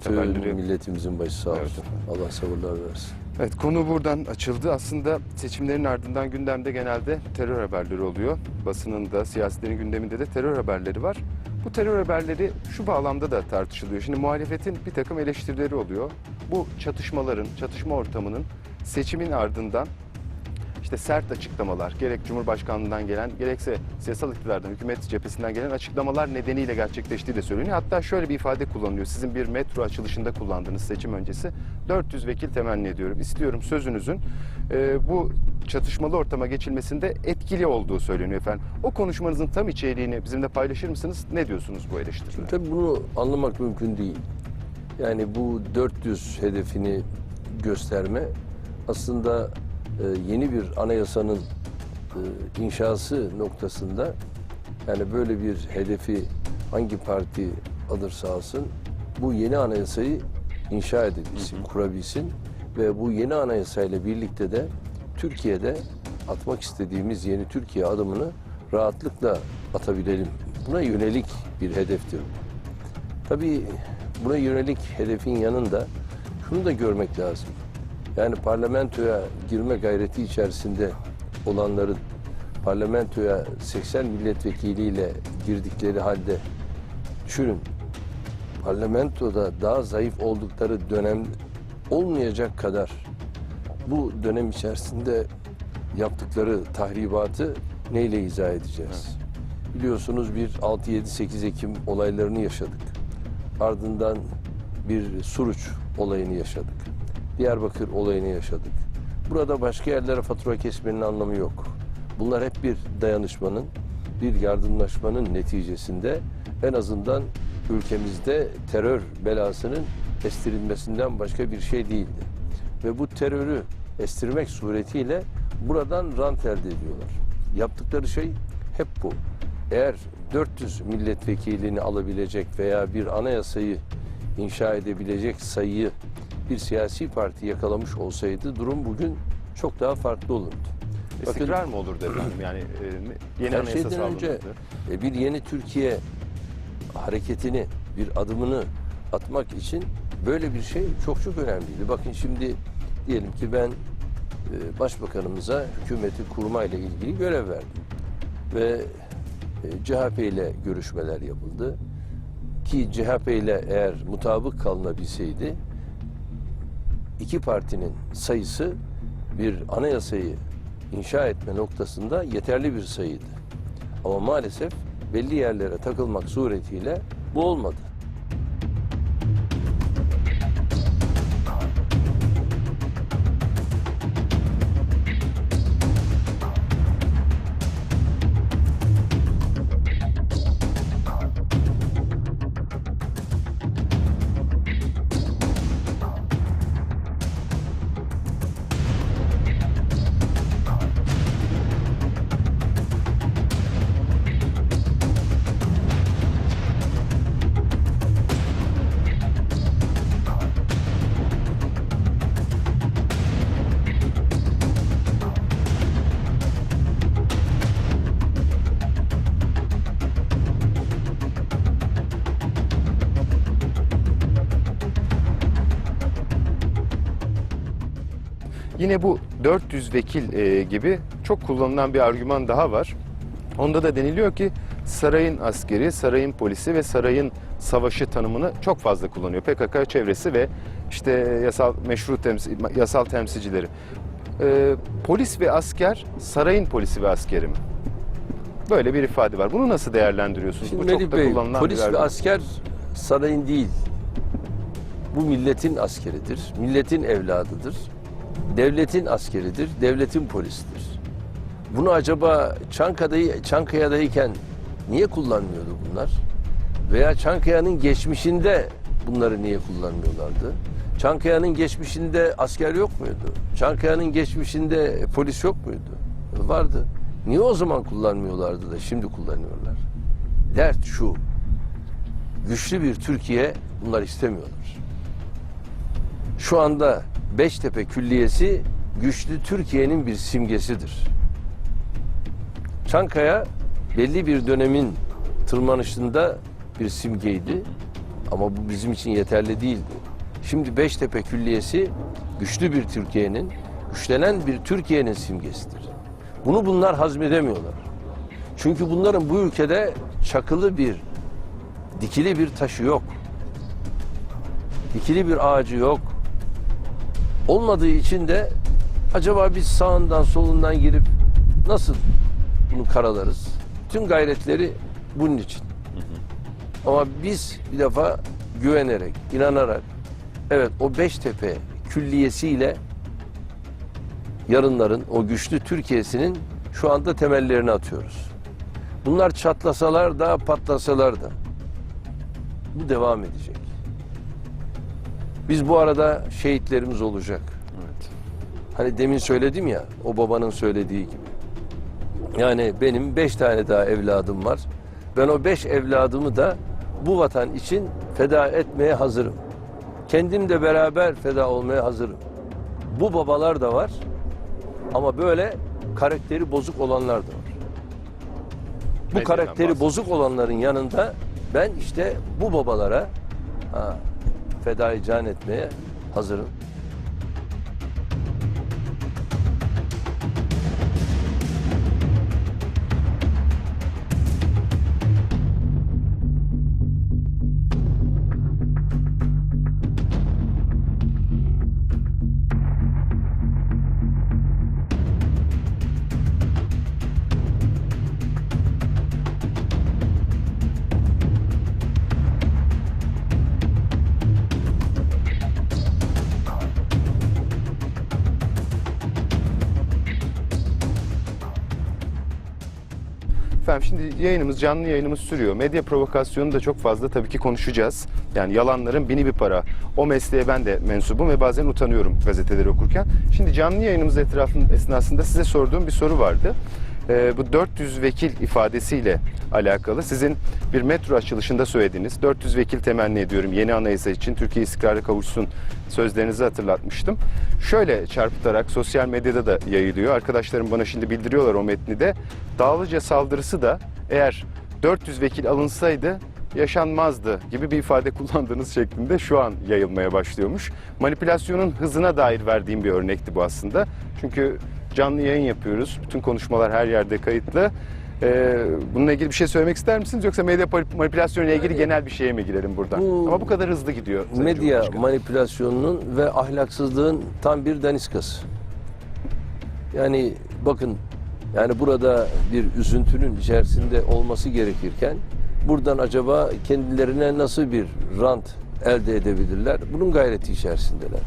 bütün haberleri. milletimizin başı sağ Evet olsun. efendim. Allah sabırlar versin. Evet konu buradan açıldı. Aslında seçimlerin ardından gündemde genelde terör haberleri oluyor. Basının da siyasilerin gündeminde de terör haberleri var. Bu terör haberleri şu bağlamda da tartışılıyor. Şimdi muhalefetin bir takım eleştirileri oluyor. Bu çatışmaların, çatışma ortamının seçimin ardından işte sert açıklamalar, gerek Cumhurbaşkanlığından gelen, gerekse siyasal iktidardan, hükümet cephesinden gelen açıklamalar nedeniyle gerçekleştiği de söyleniyor. Hatta şöyle bir ifade kullanılıyor. Sizin bir metro açılışında kullandığınız seçim öncesi 400 vekil temenni ediyorum. İstiyorum sözünüzün e, bu çatışmalı ortama geçilmesinde etkili olduğu söyleniyor efendim. O konuşmanızın tam içeriğini bizimle paylaşır mısınız? Ne diyorsunuz bu eleştirilere? Tabii bunu anlamak mümkün değil. Yani bu 400 hedefini gösterme aslında e, yeni bir anayasanın e, inşası noktasında yani böyle bir hedefi hangi parti alırsa alsın bu yeni anayasayı inşa edebilsin, kurabilsin ve bu yeni anayasayla birlikte de Türkiye'de atmak istediğimiz yeni Türkiye adımını rahatlıkla atabilelim. Buna yönelik bir hedeftir. Tabii buna yönelik hedefin yanında şunu da görmek lazım. Yani parlamentoya girme gayreti içerisinde olanların parlamentoya 80 milletvekiliyle girdikleri halde düşünün parlamentoda daha zayıf oldukları dönem olmayacak kadar bu dönem içerisinde yaptıkları tahribatı neyle izah edeceğiz? Biliyorsunuz bir 6-7-8 Ekim olaylarını yaşadık. Ardından bir Suruç olayını yaşadık. Diyarbakır olayını yaşadık. Burada başka yerlere fatura kesmenin anlamı yok. Bunlar hep bir dayanışmanın, bir yardımlaşmanın neticesinde en azından ülkemizde terör belasının estirilmesinden başka bir şey değildi. Ve bu terörü estirmek suretiyle buradan rant elde ediyorlar. Yaptıkları şey hep bu. Eğer 400 milletvekilini alabilecek veya bir anayasayı inşa edebilecek sayıyı bir siyasi parti yakalamış olsaydı durum bugün çok daha farklı olurdu. Bakın- İstikrar mı olurdu efendim? Yani e, yeni her anayasa şeyden önce e, bir yeni Türkiye hareketini, bir adımını atmak için böyle bir şey çok çok önemliydi. Bakın şimdi diyelim ki ben e, başbakanımıza hükümeti kurmayla ilgili görev verdim. Ve e, CHP ile görüşmeler yapıldı. Ki CHP ile eğer mutabık kalınabilseydi iki partinin sayısı bir anayasayı inşa etme noktasında yeterli bir sayıydı. Ama maalesef belli yerlere takılmak suretiyle bu olmadı. Yine bu 400 vekil e, gibi çok kullanılan bir argüman daha var. Onda da deniliyor ki sarayın askeri, sarayın polisi ve sarayın savaşı tanımını çok fazla kullanıyor. PKK çevresi ve işte yasal meşru temsil, yasal temsilcileri. E, polis ve asker sarayın polisi ve askeri mi? Böyle bir ifade var. Bunu nasıl değerlendiriyorsunuz? Şimdi Bu çok Melih da Bey, kullanılan polis bir ve argüman. asker sarayın değil. Bu milletin askeridir, milletin evladıdır. Devletin askeridir, devletin polisidir. Bunu acaba Çankaya'da, Çankaya'dayken niye kullanmıyordu bunlar? Veya Çankaya'nın geçmişinde bunları niye kullanmıyorlardı? Çankaya'nın geçmişinde asker yok muydu? Çankaya'nın geçmişinde polis yok muydu? Vardı. Niye o zaman kullanmıyorlardı da şimdi kullanıyorlar? Dert şu. Güçlü bir Türkiye bunlar istemiyorlar. Şu anda Beştepe Külliyesi güçlü Türkiye'nin bir simgesidir. Çankaya belli bir dönemin tırmanışında bir simgeydi. Ama bu bizim için yeterli değildi. Şimdi Beştepe Külliyesi güçlü bir Türkiye'nin, güçlenen bir Türkiye'nin simgesidir. Bunu bunlar hazmedemiyorlar. Çünkü bunların bu ülkede çakılı bir, dikili bir taşı yok. Dikili bir ağacı yok. Olmadığı için de acaba biz sağından solundan girip nasıl bunu karalarız? Tüm gayretleri bunun için. Ama biz bir defa güvenerek, inanarak evet o Beştepe külliyesiyle yarınların o güçlü Türkiye'sinin şu anda temellerini atıyoruz. Bunlar çatlasalar da patlasalar da bu devam edecek. Biz bu arada şehitlerimiz olacak. Evet. Hani demin söyledim ya o babanın söylediği gibi. Yani benim beş tane daha evladım var. Ben o beş evladımı da bu vatan için feda etmeye hazırım. Kendim de beraber feda olmaya hazırım. Bu babalar da var. Ama böyle karakteri bozuk olanlar da var. Bu karakteri bozuk olanların yanında ben işte bu babalara ha, fedai can etmeye hazırım. Efendim şimdi yayınımız, canlı yayınımız sürüyor. Medya provokasyonu da çok fazla tabii ki konuşacağız. Yani yalanların bini bir para. O mesleğe ben de mensubum ve bazen utanıyorum gazeteleri okurken. Şimdi canlı yayınımız etrafında esnasında size sorduğum bir soru vardı. Ee, bu 400 vekil ifadesiyle alakalı sizin bir metro açılışında söylediğiniz 400 vekil temenni ediyorum yeni anayasa için Türkiye istikrara kavuşsun sözlerinizi hatırlatmıştım. Şöyle çarpıtarak sosyal medyada da yayılıyor. Arkadaşlarım bana şimdi bildiriyorlar o metni de. Dağlıca saldırısı da eğer 400 vekil alınsaydı yaşanmazdı gibi bir ifade kullandığınız şeklinde şu an yayılmaya başlıyormuş. Manipülasyonun hızına dair verdiğim bir örnekti bu aslında. Çünkü canlı yayın yapıyoruz. Bütün konuşmalar her yerde kayıtlı. Ee, bununla ilgili bir şey söylemek ister misiniz yoksa medya manipülasyonu ile ilgili genel bir şeye mi girelim buradan? Bu- Ama bu kadar hızlı gidiyor. Medya manipülasyonunun ve ahlaksızlığın tam bir daniskası. Yani bakın yani burada bir üzüntünün içerisinde olması gerekirken buradan acaba kendilerine nasıl bir rant elde edebilirler? Bunun gayreti içerisindeler.